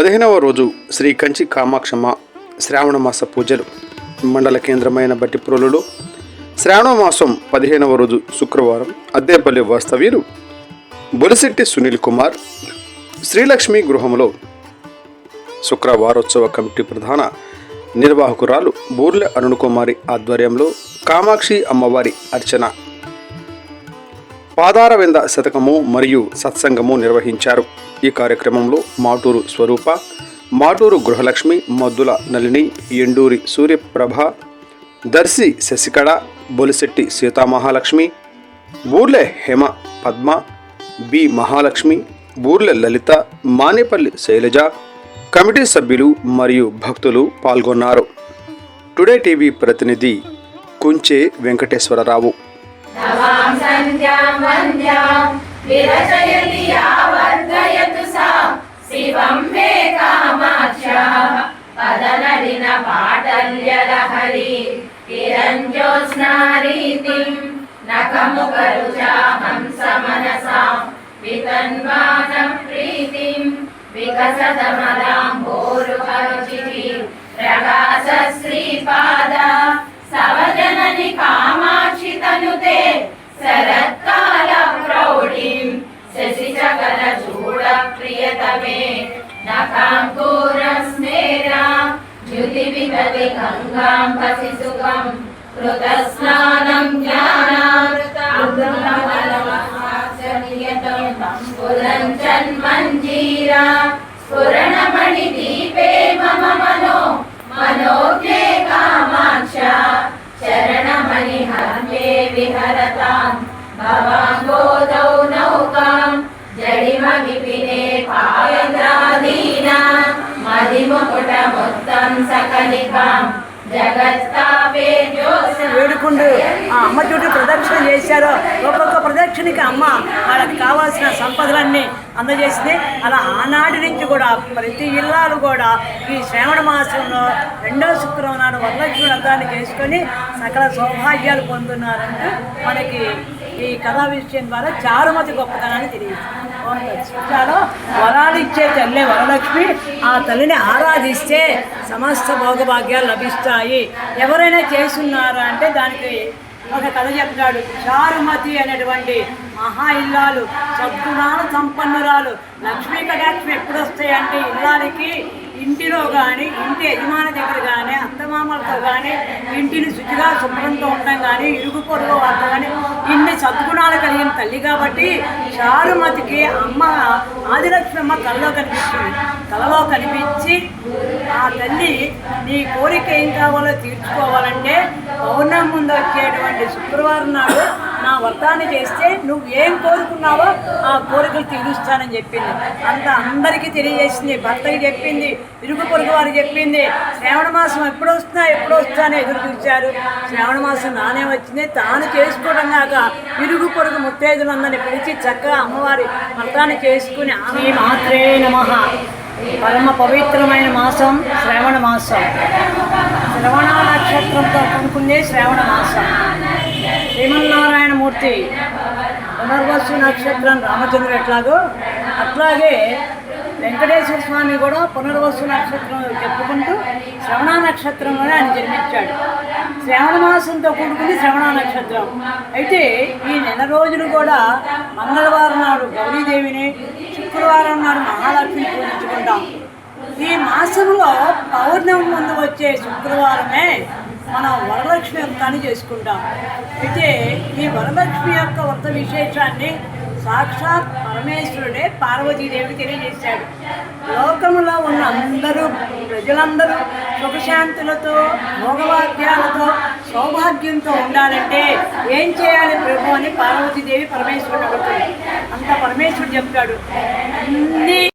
పదిహేనవ రోజు శ్రీ కంచి కామాక్షమ్మ శ్రావణమాస పూజలు. మండల కేంద్రమైన బట్టిప్రోలులో శ్రావణమాసం పదిహేనవ రోజు శుక్రవారం అద్దేపల్లి వాస్తవ్యులు బొలిశెట్టి సునీల్ కుమార్ శ్రీలక్ష్మి గృహంలో శుక్రవారోత్సవ కమిటీ ప్రధాన నిర్వాహకురాలు బూర్లె అరుణకుమారి ఆధ్వర్యంలో కామాక్షి అమ్మవారి అర్చన పాదారవింద శతకము మరియు సత్సంగము నిర్వహించారు. ఈ కార్యక్రమంలో మాటూరు స్వరూప మాటూరు గృహలక్ష్మి మద్దుల నలిని ఎండూరి సూర్యప్రభ దర్శి శశికళ బొలిశెట్టి సీతామహాలక్ష్మి బూర్లె హేమ పద్మ బి మహాలక్ష్మి బూర్లె లలిత మానేపల్లి శైలజ కమిటీ సభ్యులు మరియు భక్తులు పాల్గొన్నారు. టుడే టీవీ ప్రతినిధి కుంచే వెంకటేశ్వరరావు. नवां सन्ध्यां वन्द्यां विरचयति या वर्धयतु सा शिवं मे कामाक्ष्याः पदनलिन पाटल्यलहरी किरञ्जोत्स्नारीतिं नखमुखरुचा हंसमनसां वितन्वानं प्रीतिं विकसदमलाम्भोरुहरुचिः द्युतिविदति गङ्गां पसि सुखं कृतस्नानं ज्ञानामृतमलमहाचनियतं पुरञ्चन्मञ्जीरा स्फुरणमणिदीपे मम వేడుకుండు ఆ అమ్మ చుట్టూ ప్రదక్షిణ చేశారో. ఒక్కొక్క ప్రదక్షిణకి అమ్మ వాళ్ళకి కావాల్సిన సంపదలన్నీ అందజేసింది. అలా ఆనాటి నుంచి కూడా ప్రతి ఇల్లాలు కూడా ఈ శ్రావణ మాసంలో రెండో శుక్రవారం నాడు వరలక్ష్మి వ్రతాన్ని చేసుకొని సకల సౌభాగ్యాలు పొందున్నారంటూ మనకి ఈ కథా విషయం ద్వారా చారుమతి గొప్పతనాన్ని తెలియదు వరాలు ఇచ్చే తల్లే వరలక్ష్మి. ఆ తల్లిని ఆరాధిస్తే సమస్త భోగభాగ్యాలు లభిస్తాయి. ఎవరైనా చేస్తున్నారా అంటే దానికి ఒక కథ చెప్తాడు. చారుమతి అనేటువంటి మహా ఇల్లాలు సద్గుణాలు సంపన్నురాలు. లక్ష్మీ కటాక్షం ఎప్పుడు వస్తాయంటే ఇల్లాలకి ఇంటిలో కానీ ఇంటి యజమాని దగ్గర కానీ కానీ ఇంటిని శుచిగా శుభ్రంతో ఉండడం కానీ ఇరుగు పొరుగు వాళ్ళతో కానీ ఇన్ని సద్గుణాలు కలిగిన తల్లి కాబట్టి చారుమతికి అమ్మ ఆదిలక్ష్మి అమ్మ కళ్ళలో కనిపిస్తుంది కలలో కనిపించి ఆ తల్లి నీ కోరిక ఏం కావాలో తీర్చుకోవాలంటే పౌర్ణం ముందు వచ్చేటువంటి శుక్రవారం నాడు నా వర్తాన్ని చేస్తే నువ్వు ఏం కోరుకున్నావో ఆ కోరికలు తీరుస్తానని చెప్పింది. అంత అందరికీ తెలియజేసింది. భర్తకి చెప్పింది ఇరుగు పొరుగు వారికి చెప్పింది. శ్రావణ మాసం ఎప్పుడు వస్తున్నా ఎప్పుడు వస్తానే ఎదురు చూశారు. శ్రావణ మాసం నానే వచ్చింది. తాను చేసుకోవడం కాక ఇరుగు పొరుగు ముత్తైదులందరినీ పిలిచి చక్కగా అమ్మవారి వ్రతాన్ని చేసుకుని ఆమె మాత్రే నమ. పరమ పవిత్రమైన మాసం శ్రావణ మాసం. శ్రవణ నక్షత్రంతో కొనుక్కుందే శ్రావణ మాసం. కృష్ణమూర్తి పునర్వసు నక్షత్రం రామచంద్ర ఎట్లాగో అట్లాగే వెంకటేశ్వర స్వామి కూడా పునర్వసు నక్షత్రం చెప్పుకుంటూ శ్రవణ నక్షత్రంలోనే ఆయన జన్మించాడు. శ్రావణ మాసంతో కూడుకుంది శ్రవణ నక్షత్రం. అయితే ఈ నెల రోజులు కూడా మంగళవారం నాడు గౌరీదేవిని శుక్రవారం నాడు మహాలక్ష్మిని పూజించుకుంటాం. ఈ మాసంలో పౌర్ణమి ముందు వచ్చే శుక్రవారమే మనం వరలక్ష్మి వ్రతాన్ని చేసుకుంటాం. అయితే ఈ వరలక్ష్మి యొక్క వ్రత విశేషాన్ని సాక్షాత్ పరమేశ్వరుడే పార్వతీదేవి తెలియజేశాడు. లోకంలో ఉన్న అందరూ ప్రజలందరూ సుఖశాంతులతో భోగవాద్యాలతో సౌభాగ్యంతో ఉండాలంటే ఏం చేయాలి ప్రభు అని పార్వతీదేవి పరమేశ్వరుడు అడుగుతుంది. అంత పరమేశ్వరుడు చెప్తాడు